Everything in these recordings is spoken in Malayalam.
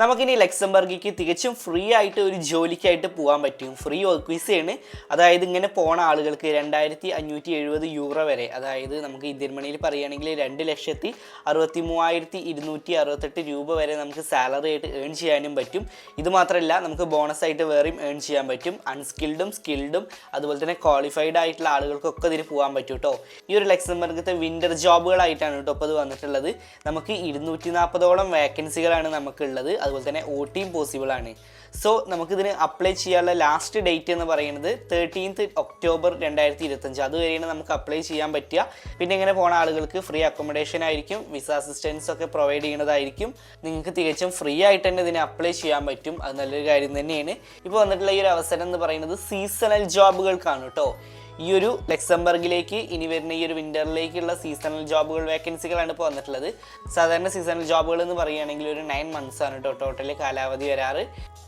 നമുക്കിനി ലക്സംബർഗിക്ക് തികച്ചും ഫ്രീ ആയിട്ട് ഒരു ജോലിക്കായിട്ട് പോകാൻ പറ്റും. ഫ്രീ വിസയാണ് അതായത് ഇങ്ങനെ പോണ ആളുകൾക്ക് രണ്ടായിരത്തി അഞ്ഞൂറ്റി എഴുപത് യൂറോ വരെ അതായത് നമുക്ക് ഇന്ത്യൻ മണിയിൽ പറയുകയാണെങ്കിൽ രണ്ട് ലക്ഷത്തി അറുപത്തി മൂവായിരത്തി ഇരുന്നൂറ്റി അറുപത്തെട്ട് രൂപ വരെ നമുക്ക് സാലറി ആയിട്ട് ഏൺ ചെയ്യാനും പറ്റും. ഇത് മാത്രമല്ല നമുക്ക് ബോണസ് ആയിട്ട് വേറെയും ഏൺ ചെയ്യാൻ പറ്റും. അൺസ്കിൽഡും സ്കിൽഡും അതുപോലെ തന്നെ ക്വാളിഫൈഡ് ആയിട്ടുള്ള ആളുകൾക്കൊക്കെ ഇതിന് പോകാൻ പറ്റും കേട്ടോ ഈ ഒരു ലക്സംബർഗത്തെ വിന്റർ ജോബുകളായിട്ടാണ് കേട്ടോ ഇപ്പോൾ ഇത് വന്നിട്ടുള്ളത്. നമുക്ക് ഇരുന്നൂറ്റി നാൽപ്പതോളം വേക്കൻസികളാണ് നമുക്കുള്ളത്. അതുപോലെ തന്നെ ഒ ടിയും പോസിബിൾ ആണ്. സോ നമുക്കിതിന് അപ്ലൈ ചെയ്യാനുള്ള ലാസ്റ്റ് ഡേറ്റ് എന്ന് പറയുന്നത് തേർട്ടീൻത്ത് ഒക്ടോബർ രണ്ടായിരത്തി ഇരുപത്തഞ്ച് അതുവരെയാണ് നമുക്ക് അപ്ലൈ ചെയ്യാൻ പറ്റുക. പിന്നെ ഇങ്ങനെ പോണ ആളുകൾക്ക് ഫ്രീ അക്കോമഡേഷൻ ആയിരിക്കും. വിസ അസിസ്റ്റൻസ് ഒക്കെ പ്രൊവൈഡ് ചെയ്യുന്നതായിരിക്കും. നിങ്ങൾക്ക് തികച്ചും ഫ്രീ ആയിട്ട് തന്നെ ഇതിന് അപ്ലൈ ചെയ്യാൻ പറ്റും. അത് നല്ലൊരു കാര്യം തന്നെയാണ്. ഇപ്പോൾ വന്നിട്ടുള്ള ഈ ഒരു അവസരം എന്ന് പറയുന്നത് സീസണൽ ജോബുകൾക്കാണ് കേട്ടോ ഈ ഒരു ലക്സംബർഗിലേക്ക് ഇനി വരുന്ന ഈ ഒരു വിന്ററിലേക്കുള്ള സീസണൽ ജോബുകൾ വേക്കൻസികളാണ് ഇപ്പോൾ വന്നിട്ടുള്ളത്. സാധാരണ സീസണൽ ജോബുകൾ എന്ന് പറയുകയാണെങ്കിൽ ഒരു നയൻ മന്ത്സ് ആണ് കേട്ടോ ടോട്ടലി കാലാവധി വരാറ്.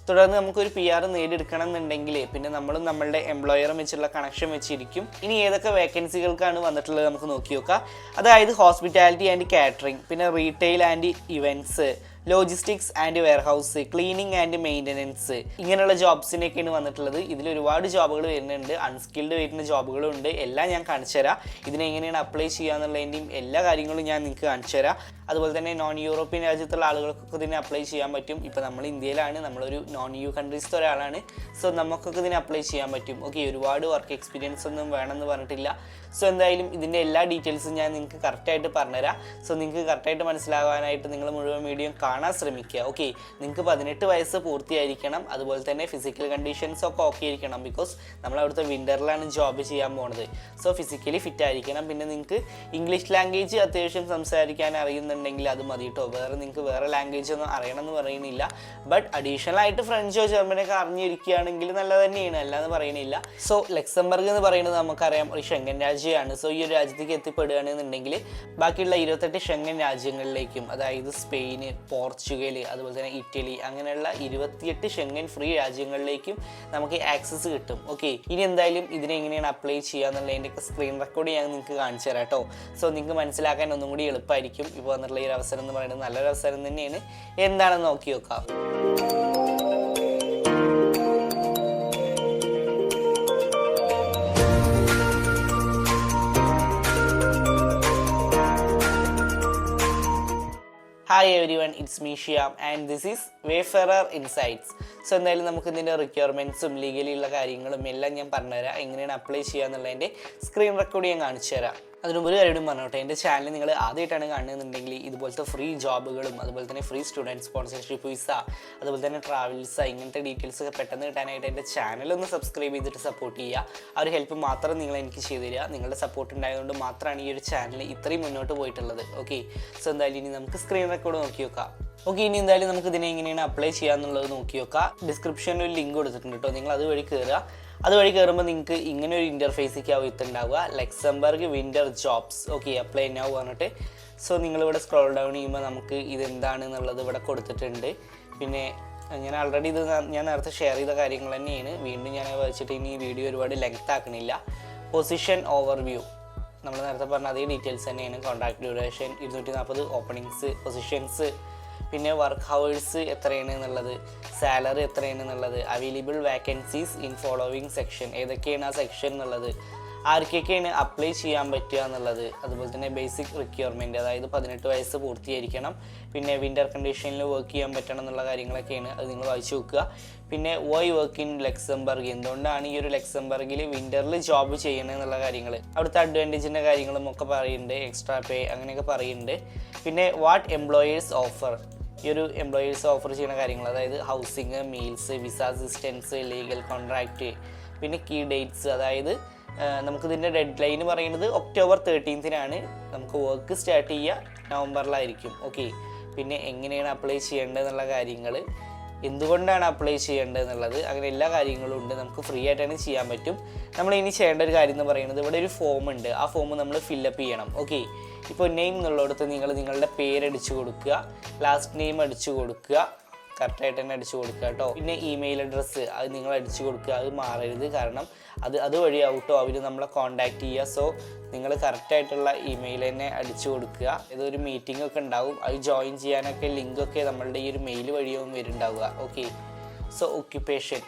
തുടർന്ന് നമുക്കൊരു പി ആർ നേടിയെടുക്കണം എന്നുണ്ടെങ്കിൽ പിന്നെ നമ്മളും നമ്മളുടെ എംപ്ലോയറും വെച്ചുള്ള കണക്ഷൻ വെച്ചിരിക്കും. ഇനി ഏതൊക്കെ വേക്കൻസികൾക്കാണ് വന്നിട്ടുള്ളത് നമുക്ക് നോക്കി നോക്കാം. അതായത് ഹോസ്പിറ്റാലിറ്റി ആൻഡ് കാറ്ററിംഗ് പിന്നെ retail and events logistics and warehouse cleaning and maintenance ഇങ്ങനെയുള്ള ജോബ്സിനൊക്കെയാണ് വന്നിട്ടുള്ളത്. ഇതിൽ ഒരുപാട് ജോബുകൾ വരുന്നുണ്ട്. അൺസ്കിൽഡ് വരുന്ന ജോബുകളും ഉണ്ട്. എല്ലാം ഞാൻ കാണിച്ചു തരാം. ഇതിനെങ്ങനെയാണ് അപ്ലൈ ചെയ്യുക എന്നുള്ളതിന്റെയും എല്ലാ കാര്യങ്ങളും ഞാൻ നിങ്ങൾക്ക് കാണിച്ചു തരാം. അതുപോലെ തന്നെ നോൺ യൂറോപ്യൻ രാജ്യത്തുള്ള ആളുകൾക്കൊക്കെ ഇതിനെ അപ്ലൈ ചെയ്യാൻ പറ്റും. ഇപ്പോൾ നമ്മൾ ഇന്ത്യയിലാണ്. നമ്മളൊരു നോൺ യു കൺട്രീസിലെ ഒരാളാണ്. സോ നമുക്കൊക്കെ ഇതിനെ അപ്ലൈ ചെയ്യാൻ പറ്റും. ഓക്കെ ഒരുപാട് വർക്ക് എക്സ്പീരിയൻസ് ഒന്നും വേണമെന്ന് പറഞ്ഞിട്ടില്ല. സോ എന്തായാലും ഇതിന്റെ എല്ലാ ഡീറ്റെയിൽസും ഞാൻ നിങ്ങൾക്ക് കറക്റ്റായിട്ട് പറഞ്ഞുതരാം. സോ നിങ്ങൾക്ക് കറക്റ്റായിട്ട് മനസ്സിലാകാനായിട്ട് നിങ്ങൾ മുഴുവൻ വീഡിയോ കാണാൻ ശ്രമിക്കുക. ഓക്കെ നിങ്ങൾക്ക് പതിനെട്ട് വയസ്സ് പൂർത്തിയായിരിക്കണം. അതുപോലെ തന്നെ ഫിസിക്കൽ കണ്ടീഷൻസ് ഒക്കെ ഓക്കെ ആയിരിക്കണം ബിക്കോസ് നമ്മൾ അവിടുത്തെ വിന്ററിലാണ് ജോബ് ചെയ്യാൻ പോണത്. സോ ഫിസിക്കലി ഫിറ്റ് ആയിരിക്കണം. പിന്നെ നിങ്ങൾക്ക് ഇംഗ്ലീഷ് ലാംഗ്വേജ് അത്യാവശ്യം സംസാരിക്കാൻ അറിയുന്നുണ്ടെങ്കിൽ അത് മതി കേട്ടോ വേറെ നിങ്ങൾക്ക് വേറെ ലാംഗ്വേജ് ഒന്നും അറിയണമെന്ന് പറയുന്നില്ല. ബട്ട് അഡീഷണൽ ആയിട്ട് ഫ്രഞ്ചോ ജർമ്മനൊക്കെ അറിഞ്ഞിരിക്കുകയാണെങ്കിൽ നല്ലത് തന്നെയാണ്. അല്ലാന്ന് പറയണില്ല സോ ലക്സംബർഗ് എന്ന് പറയുന്നത് നമുക്കറിയാം ഒരു ഷെങ്കൻ രാജ്യമാണ്. സോ ഈ ഒരു രാജ്യത്തേക്ക് എത്തിപ്പെടുകയാണെന്നുണ്ടെങ്കിൽ ബാക്കിയുള്ള ഇരുപത്തെട്ട് ഷെങ്കൻ രാജ്യങ്ങളിലേക്കും അതായത് സ്പെയിന് പോർച്ചുഗൽ അതുപോലെ തന്നെ ഇറ്റലി അങ്ങനെയുള്ള ഇരുപത്തിയെട്ട് ഷെങ്ങൻ ഫ്രീ രാജ്യങ്ങളിലേക്കും നമുക്ക് ആക്സസ് കിട്ടും. ഓക്കെ ഇനി എന്തായാലും ഇതിനെ എങ്ങനെയാണ് അപ്ലൈ ചെയ്യുക എന്നുള്ളതിന്റെയൊക്കെ സ്ക്രീൻ റെക്കോർഡ് ഞാൻ നിങ്ങൾക്ക് കാണിച്ചു തരാം കേട്ടോ. സോ നിങ്ങൾക്ക് മനസ്സിലാക്കാൻ ഒന്നും കൂടി എളുപ്പമായിരിക്കും. ഇപ്പോൾ വന്നിട്ടുള്ള ഈ ഒരു അവസരം എന്ന് പറയുന്നത് നല്ലൊരു അവസരം തന്നെയാണ്. എന്താണെന്ന് നോക്കി നോക്കാം. Hi everyone it's മീഷിയാം and this is Wayfarer Insights so എന്തായാലും നമുക്ക് ഇതിന്റെ റിക്വയർമെന്റ്സും ഉള്ള കാര്യങ്ങളും എല്ലാം ഞാൻ പറഞ്ഞുതരാം. എങ്ങനെയാണ് അപ്ലൈ ചെയ്യുക എന്നുള്ളതിന്റെ സ്ക്രീൻ റെക്കോർഡ് ഞാൻ കാണിച്ചു തരാം അതിന് ഒരു കാര്യം പറഞ്ഞോട്ടെ. എന്റെ ചാനൽ നിങ്ങൾ ആദ്യമായിട്ടാണ് കാണുന്നുണ്ടെങ്കിൽ ഇതുപോലത്തെ ഫ്രീ ജോബുകളും അതുപോലെ തന്നെ ഫ്രീ സ്റ്റുഡന്റ് സ്പോൺസർഷിപ്പ് വിസ അതുപോലെ തന്നെ ട്രാവൽസ് ഇങ്ങനത്തെ ഡീറ്റെയിൽസ് ഒക്കെ പെട്ടെന്ന് കിട്ടാനായിട്ട് എന്റെ ചാനൽ ഒന്ന് സബ്സ്ക്രൈബ് ചെയ്തിട്ട് സപ്പോർട്ട് ചെയ്യുക. ആ ഒരു ഹെൽപ്പ് മാത്രം നിങ്ങൾ എനിക്ക് ചെയ്തു തരിക. നിങ്ങളുടെ സപ്പോർട്ട് ഉണ്ടായതുകൊണ്ട് മാത്രമാണ് ഈ ഒരു ചാനൽ ഇത്രയും മുന്നോട്ട് പോയിട്ടുള്ളത്. ഓക്കെ സോ എന്തായാലും ഇനി നമുക്ക് സ്ക്രീൻ റെക്കോർഡ് നോക്കി നോക്കാം. ഓക്കെ ഇനി എന്തായാലും നമുക്ക് ഇതിനെ എങ്ങനെയാണ് അപ്ലൈ ചെയ്യാന്നുള്ളത് നോക്കി നോക്കാം. ഡിസ്ക്രിപ്ഷനിൽ ഒരു ലിങ്ക് കൊടുത്തിട്ടുണ്ട് കേട്ടോ നിങ്ങൾ അതുവഴി കയറുക അതുവഴി കയറുമ്പോൾ നിങ്ങൾക്ക് ഇങ്ങനെ ഒരു ഇന്റർഫേസിലേക്ക് ആവും ഇത്തുണ്ടാവുക Luxembourg winter jobs okay apply now പറഞ്ഞിട്ട്. സോ നിങ്ങളിവിടെ സ്ക്രോൾ ഡൗൺ ചെയ്യുമ്പോൾ നമുക്ക് ഇതെന്താണ് എന്നുള്ളത് ഇവിടെ കൊടുത്തിട്ടുണ്ട്. പിന്നെ ഞാൻ ആൾറെഡി ഇത് ഞാൻ നേരത്തെ ഷെയർ ചെയ്ത കാര്യങ്ങൾ തന്നെയാണ്. വീണ്ടും ഞാൻ വെച്ചിട്ട് ഇനി ഈ വീഡിയോ ഒരുപാട് ലെങ്ത് ആക്കണില്ല. പൊസിഷൻ ഓവർവ്യൂ നമ്മൾ നേരത്തെ പറഞ്ഞ അതേ ഡീറ്റെയിൽസ് തന്നെയാണ്. കോൺട്രാക്ട് ഡ്യൂറേഷൻ ഇരുന്നൂറ്റി നാൽപ്പത് ഓപ്പണിങ്സ് പൊസിഷൻസ് പിന്നെ വർക്ക് ഹവേഴ്സ് എത്രയാണ് എന്നുള്ളത് സാലറി എത്രയാണ് എന്നുള്ളത് available vacancies in following section ഏതൊക്കെയാണ് ആ സെക്ഷൻ എന്നുള്ളത് ആർക്കൊക്കെയാണ് അപ്ലൈ ചെയ്യാൻ പറ്റുക എന്നുള്ളത് അതുപോലെ തന്നെ ബേസിക് റിക്വയർമെന്റ് അതായത് പതിനെട്ട് വയസ്സ് പൂർത്തീകരിക്കണം പിന്നെ വിന്റർ കണ്ടീഷനിൽ വർക്ക് ചെയ്യാൻ പറ്റണം എന്നുള്ള കാര്യങ്ങളൊക്കെയാണ് അത് നിങ്ങൾ വായിച്ചു നോക്കുക. പിന്നെ വൈ വർക്ക് ഇൻ ലക്സംബർഗ് എന്തുകൊണ്ടാണ് ഈ ഒരു ലക്സംബർഗിൽ വിന്ററിൽ ജോബ് ചെയ്യണേ എന്നുള്ള കാര്യങ്ങൾ അവിടുത്തെ അഡ്വാന്റേജിന്റെ കാര്യങ്ങളും ഒക്കെ പറയുന്നുണ്ട് എക്സ്ട്രാ പേ അങ്ങനെയൊക്കെ പറയുന്നുണ്ട്. പിന്നെ വാട്ട് എംപ്ലോയേഴ്സ് ഓഫർ ഈ ഒരു എംപ്ലോയീസ് ഓഫർ ചെയ്യുന്ന കാര്യങ്ങൾ. അതായത് housing meals visa assistance legal contract പിന്നെ കീ ഡേറ്റ്സ് അതായത് നമുക്കിതിന്റെ ഡെഡ് ലൈൻ പറയുന്നത് ഒക്ടോബർ തേർട്ടീൻത്തിനാണ് നമുക്ക് വർക്ക് സ്റ്റാർട്ട് ചെയ്യുക. നവംബറിലായിരിക്കും ഓക്കെ പിന്നെ എങ്ങനെയാണ് അപ്ലൈ ചെയ്യേണ്ടത് എന്നുള്ള കാര്യങ്ങൾ എന്തുകൊണ്ടാണ് അപ്ലൈ ചെയ്യേണ്ടത് എന്നുള്ളത് അങ്ങനെ എല്ലാ കാര്യങ്ങളും ഉണ്ട്. നമുക്ക് ഫ്രീ ആയിട്ടാണ് ചെയ്യാൻ പറ്റും. നമ്മൾ ഇനി ചെയ്യേണ്ട ഒരു കാര്യം എന്ന് പറയുന്നത് ഇവിടെ ഒരു ഫോം ഉണ്ട്. ആ ഫോം നമ്മൾ ഫില്ലപ്പ് ചെയ്യണം. ഓക്കെ ഇപ്പോൾ നെയിം എന്നുള്ളിടത്ത് നിങ്ങൾ നിങ്ങളുടെ പേരടിച്ചു കൊടുക്കുക. ലാസ്റ്റ് നെയിം അടിച്ചു കൊടുക്കുക. കറക്റ്റായിട്ട് തന്നെ അടിച്ചു കൊടുക്കുക കേട്ടോ. പിന്നെ ഇമെയിൽ അഡ്രസ്സ് അത് നിങ്ങൾ അടിച്ചു കൊടുക്കുക അത് മാറരുത്. കാരണം അത് അതുവഴിയാവട്ടോ അവർ നമ്മളെ കോൺടാക്റ്റ് ചെയ്യുക. സോ നിങ്ങൾ കറക്റ്റായിട്ടുള്ള ഇമെയിൽ തന്നെ അടിച്ചു കൊടുക്കുക. ഏതൊരു മീറ്റിംഗ് ഒക്കെ ഉണ്ടാവും. അത് ജോയിൻ ചെയ്യാനൊക്കെ ലിങ്കൊക്കെ നമ്മളുടെ ഈ ഒരു മെയിൽ വഴിയാവും വരുന്നുണ്ടാവുക. ഓക്കെ സോ ഒക്യുപ്പേഷൻ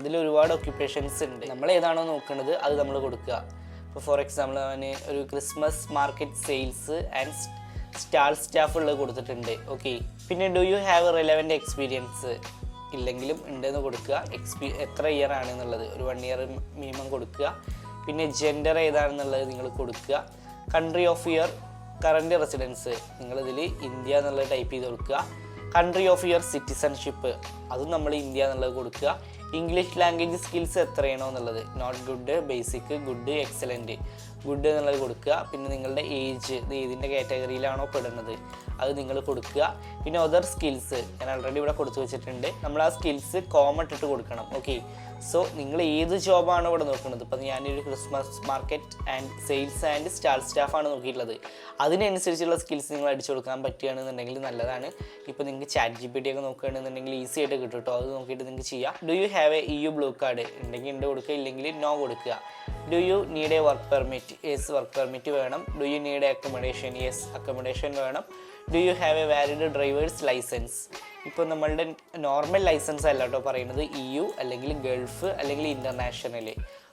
ഇതിൽ ഒരുപാട് ഒക്യുപ്പേഷൻസ് ഉണ്ട്. നമ്മൾ ഏതാണോ നോക്കുന്നത് അത് നമ്മൾ കൊടുക്കുക. ഇപ്പോൾ ഫോർ എക്സാമ്പിൾ അവന് ഒരു Christmas market sales and stall staff ഉള്ളത് കൊടുത്തിട്ടുണ്ട്. ഓക്കെ പിന്നെ do you have relevant experience ഇല്ലെങ്കിലും ഉണ്ടെന്ന് കൊടുക്കുക. എക്സ്പീ എത്ര ഇയർ ആണെന്നുള്ളത്. ഒരു വൺ ഇയർ മിനിമം കൊടുക്കുക. പിന്നെ ജെൻഡർ ഏതാണെന്നുള്ളത് നിങ്ങൾ കൊടുക്കുക. Country of your current residence നിങ്ങളിതിൽ India എന്നുള്ളത് ടൈപ്പ് ചെയ്ത് കൊടുക്കുക. കൺട്രി ഓഫ് യുവർ സിറ്റിസൺഷിപ്പ് അതും നമ്മൾ ഇന്ത്യ എന്നുള്ളത് കൊടുക്കുക. ഇംഗ്ലീഷ് ലാംഗ്വേജ് സ്കിൽസ് എത്രയാണോ എന്നുള്ളത്. Not good basic good excellent good എന്നുള്ളത് കൊടുക്കുക. പിന്നെ നിങ്ങളുടെ ഏജ് ഇത് ഏതിന്റെ കാറ്റഗറിയിലാണോ പെടുന്നത് അത് നിങ്ങൾ കൊടുക്കുക. പിന്നെ അതർ സ്കിൽസ് ഞാൻ ഓൾറെഡി ഇവിടെ കൊടുത്തു വെച്ചിട്ടുണ്ട്. നമ്മൾ ആ സ്കിൽസ് കോമൺ ഇട്ടിട്ട് കൊടുക്കണം ഓക്കെ സോ നിങ്ങൾ ഏത് ജോബാണ് ഇവിടെ നോക്കുന്നത്? ഇപ്പം ഞാനൊരു Christmas market and sales and stall സ്റ്റാഫാണ് നോക്കിയിട്ടുള്ളത്. അതിനനുസരിച്ചുള്ള സ്കിൽസ് നിങ്ങൾ അടിച്ചു കൊടുക്കാൻ പറ്റുകയാണെന്നുണ്ടെങ്കിൽ നല്ലതാണ്. ഇപ്പോൾ നിങ്ങൾക്ക് ചാറ്റ് ജി പി ടി ഒക്കെ നോക്കുകയാണെന്നുണ്ടെങ്കിൽ ഈസി ആയിട്ട് കിട്ടും കേട്ടോ അത് നോക്കിയിട്ട് നിങ്ങൾക്ക് ചെയ്യാം. Do you have a E U blue card ഉണ്ടെങ്കിൽ ഉണ്ട് കൊടുക്കുക ഇല്ലെങ്കിൽ നോ കൊടുക്കുക. Do you need a work permit yes work permit വേണം. Do you need a accommodation yes accommodation വേണം. Do you have a valid driver's licence ഇപ്പോൾ നമ്മളുടെ നോർമൽ ലൈസൻസ് അല്ല കേട്ടോ പറയുന്നത് ഇ യു അല്ലെങ്കിൽ ഗൾഫ് അല്ലെങ്കിൽ ഇന്റർനാഷണൽ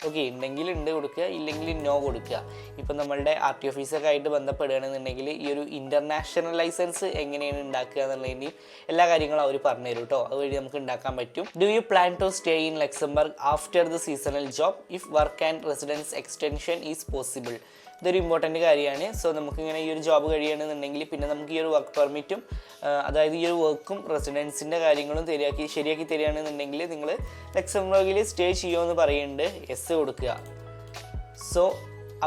ഓക്കെ ഉണ്ടെങ്കിൽ ഉണ്ട് കൊടുക്കുക ഇല്ലെങ്കിൽ നോ കൊടുക്കുക ഇപ്പം നമ്മളുടെ ആർ ടി ഓഫീസൊക്കെ ആയിട്ട് ബന്ധപ്പെടുകയാണെന്നുണ്ടെങ്കിൽ ഈ ഒരു ഇന്റർനാഷണൽ ലൈസൻസ് എങ്ങനെയാണ് ഉണ്ടാക്കുക എന്നുള്ളതിന്റെയും എല്ലാ കാര്യങ്ങളും അവർ പറഞ്ഞു തരും കേട്ടോ അതുവഴി നമുക്ക് ഉണ്ടാക്കാൻ പറ്റും. Do you plan to stay in Luxembourg after the seasonal job if work and residence extension is possible ഇതൊരു ഇമ്പോർട്ടന്റ് കാര്യമാണ്. സോ നമുക്കിങ്ങനെ ഈ ഒരു ജോബ് കഴിയണമെന്നുണ്ടെങ്കിൽ പിന്നെ നമുക്ക് ഈ ഒരു വർക്ക് പെർമിറ്റും അതായത് ഈ ഒരു വർക്കും റെസിഡൻസിന്റെ കാര്യങ്ങളും ശരിയാക്കി ശരിയാക്കി തരികയാണെന്നുണ്ടെങ്കിൽ നിങ്ങൾ ലക്സംബർഗിൽ സ്റ്റേ ചെയ്യുമെന്ന് പറയുന്നുണ്ട്. എസ് കൊടുക്കുക. സോ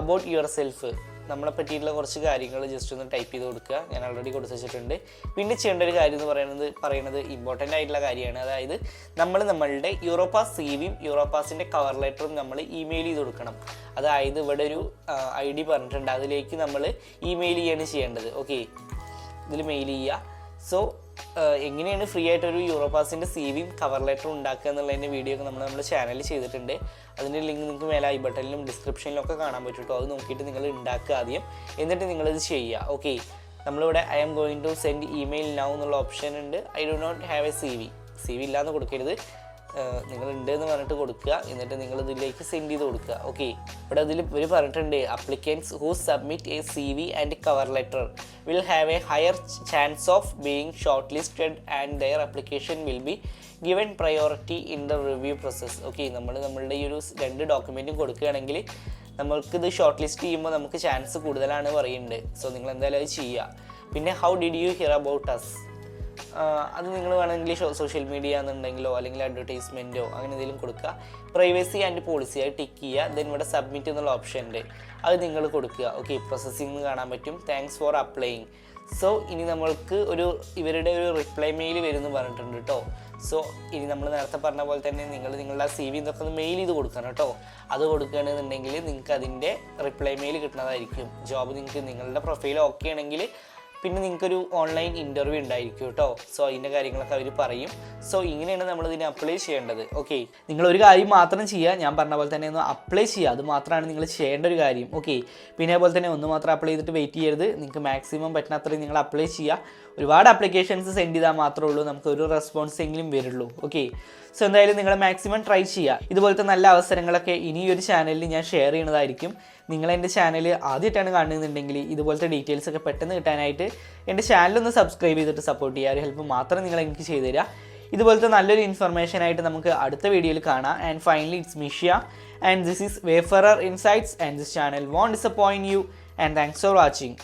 അബൌട്ട് യുവർ സെൽഫ് നമ്മളെ പറ്റിയിട്ടുള്ള കുറച്ച് കാര്യങ്ങൾ ജസ്റ്റ് ഒന്ന് ടൈപ്പ് ചെയ്ത് കൊടുക്കുക. ഞാൻ ഓൾറെഡി കൊടുത്തു വെച്ചിട്ടുണ്ട്. പിന്നെ ചെയ്യേണ്ട ഒരു കാര്യം എന്ന് പറയുന്നത് പറയുന്നത് ഇമ്പോർട്ടന്റ് ആയിട്ടുള്ള കാര്യമാണ്. അതായത് നമ്മൾ നമ്മളുടെ യൂറോപ്പാസ് സി വിയും യൂറോപ്പാസിന്റെ കവർ ലെറ്ററും നമ്മൾ ഇമെയിൽ ചെയ്ത് കൊടുക്കണം. അതായത് ഇവിടെ ഒരു ഐ ഡി പറഞ്ഞിട്ടുണ്ട്. അതിലേക്ക് നമ്മൾ ഇമെയിൽ ചെയ്യാണ് ചെയ്യേണ്ടത്. ഓക്കെ ഇതിൽ മെയിൽ ചെയ്യുക. സോ എങ്ങനെയാണ് ഫ്രീ ആയിട്ട് ഒരു യൂറോപാസിന്റെ സി വിയും കവർ ലെറ്റർ ഉണ്ടാക്കുക എന്നുള്ളതിന്റെ വീഡിയോ ഒക്കെ നമ്മൾ നമ്മുടെ ചാനലിൽ ചെയ്തിട്ടുണ്ട്. അതിന്റെ ലിങ്ക് നിങ്ങൾക്ക് മേലെ ഐ ബട്ടണിലും ഡിസ്ക്രിപ്ഷനിലും ഒക്കെ കാണാൻ പറ്റും അത് നോക്കിയിട്ട് നിങ്ങൾ ഉണ്ടാക്കുക ആദ്യം. എന്നിട്ട് നിങ്ങളിത് ചെയ്യുക ഓക്കെ നമ്മളിവിടെ I am going to send email now എന്നുള്ള ഓപ്ഷൻ ഉണ്ട്. I do not have a C V C V ഇല്ലാന്ന് കൊടുക്കരുത്. നിങ്ങൾ ഉണ്ട് എന്ന് പറഞ്ഞിട്ട് കൊടുക്കുക. എന്നിട്ട് നിങ്ങൾ ഇതിലേക്ക് സെൻഡ് ചെയ്ത് കൊടുക്കുക. ഓക്കെ ഇവിടെ അതിൽ ഇവർ പറഞ്ഞിട്ടുണ്ട് applicants who submit a C V and cover letter will have a higher chance of being short listed and their application will be given priority in the review process okay നമ്മൾ നമ്മളുടെ ഈ ഒരു രണ്ട് ഡോക്യുമെന്റും കൊടുക്കുകയാണെങ്കിൽ നമ്മൾക്കിത് ഷോർട്ട് ലിസ്റ്റ് ചെയ്യുമ്പോൾ നമുക്ക് ചാൻസ് കൂടുതലാണ് പറയുന്നുണ്ട്. സോ നിങ്ങൾ എന്തായാലും അത് ചെയ്യുക. പിന്നെ how did you hear about us അത് നിങ്ങൾ വേണമെങ്കിൽ സോഷ്യൽ മീഡിയ എന്നുണ്ടെങ്കിലോ അല്ലെങ്കിൽ അഡ്വർടൈസ്മെന്റോ അങ്ങനെ എന്തെങ്കിലും കൊടുക്കുക. പ്രൈവസി ആൻഡ് പോളിസി അത് ടിക്ക് ചെയ്യുക. ദെൻ ഇവിടെ സബ്മിറ്റ് എന്നുള്ള ഓപ്ഷൻ ഉണ്ട്. അത് നിങ്ങൾ കൊടുക്കുക. ഓക്കെ പ്രോസസ്സിംഗ് കാണാൻ പറ്റും. താങ്ക്സ് ഫോർ അപ്ലൈയിങ് സോ ഇനി നമ്മൾക്ക് ഒരു ഇവരുടെ ഒരു റിപ്ലൈ മെയിൽ വരുമെന്ന് പറഞ്ഞിട്ടുണ്ട് കേട്ടോ സോ ഇനി നമ്മൾ നേരത്തെ പറഞ്ഞ പോലെ തന്നെ നിങ്ങൾ നിങ്ങളുടെ സി വി എന്നൊക്കെ ഒന്ന് മെയിൽ ചെയ്ത് കൊടുക്കണം കേട്ടോ അത് കൊടുക്കുകയാണെന്നുണ്ടെങ്കിൽ നിങ്ങൾക്ക് അതിന്റെ റിപ്ലൈ മെയിൽ കിട്ടുന്നതായിരിക്കും. ജോബ് നിങ്ങൾക്ക് നിങ്ങളുടെ പ്രൊഫൈൽ ഓക്കെ ആണെങ്കിൽ പിന്നെ നിങ്ങൾക്കൊരു ഓൺലൈൻ ഇന്റർവ്യൂ ഉണ്ടായിരിക്കും കേട്ടോ. സോ അതിന്റെ കാര്യങ്ങളൊക്കെ അവർ പറയും. സോ ഇങ്ങനെയാണ് നമ്മൾ ഇതിനെ അപ്ലൈ ചെയ്യേണ്ടത്. ഓക്കെ നിങ്ങൾ ഒരു കാര്യം മാത്രം ചെയ്യുക ഞാൻ പറഞ്ഞ പോലെ തന്നെ ഒന്ന് അപ്ലൈ ചെയ്യുക അത് മാത്രമാണ് നിങ്ങൾ ചെയ്യേണ്ട ഒരു കാര്യം. ഓക്കെ പിന്നെ അതുപോലെ തന്നെ ഒന്ന് മാത്രം അപ്ലൈ ചെയ്തിട്ട് വെയിറ്റ് ചെയ്യരുത്. നിങ്ങൾക്ക് മാക്സിമം പറ്റുന്ന അത്രയും നിങ്ങൾ അപ്ലൈ ചെയ്യുക ഒരുപാട് അപ്ലിക്കേഷൻസ് സെൻഡ് ചെയ്താൽ മാത്രമേ ഉള്ളൂ. നമുക്ക് ഒരു റെസ്പോൺസ് എങ്കിലും വരുള്ളൂ. ഓക്കെ സോ എന്തായാലും നിങ്ങൾ മാക്സിമം ട്രൈ ചെയ്യുക ഇതുപോലത്തെ നല്ല അവസരങ്ങളൊക്കെ ഇനി ഒരു ചാനലിൽ ഞാൻ ഷെയർ ചെയ്യുന്നതായിരിക്കും. നിങ്ങൾ എന്റെ ചാനൽ ആദ്യമായിട്ടാണ് കാണുന്നുണ്ടെങ്കിൽ ഇതുപോലത്തെ ഡീറ്റെയിൽസ് ഒക്കെ പെട്ടെന്ന് കിട്ടാനായിട്ട് എന്റെ ചാനലൊന്ന് സബ്സ്ക്രൈബ് ചെയ്തിട്ട് സപ്പോർട്ട് ചെയ്യുക. ഒരു ഹെൽപ്പ് മാത്രം നിങ്ങൾ എനിക്ക് ചെയ്തു തരിക. ഇതുപോലത്തെ നല്ലൊരു ഇൻഫർമേഷൻ ആയിട്ട് നമുക്ക് അടുത്ത വീഡിയോയിൽ കാണാം. And finally it's Mishiya and this is Wayfarer Insights and this channel won't disappoint you and thanks for watching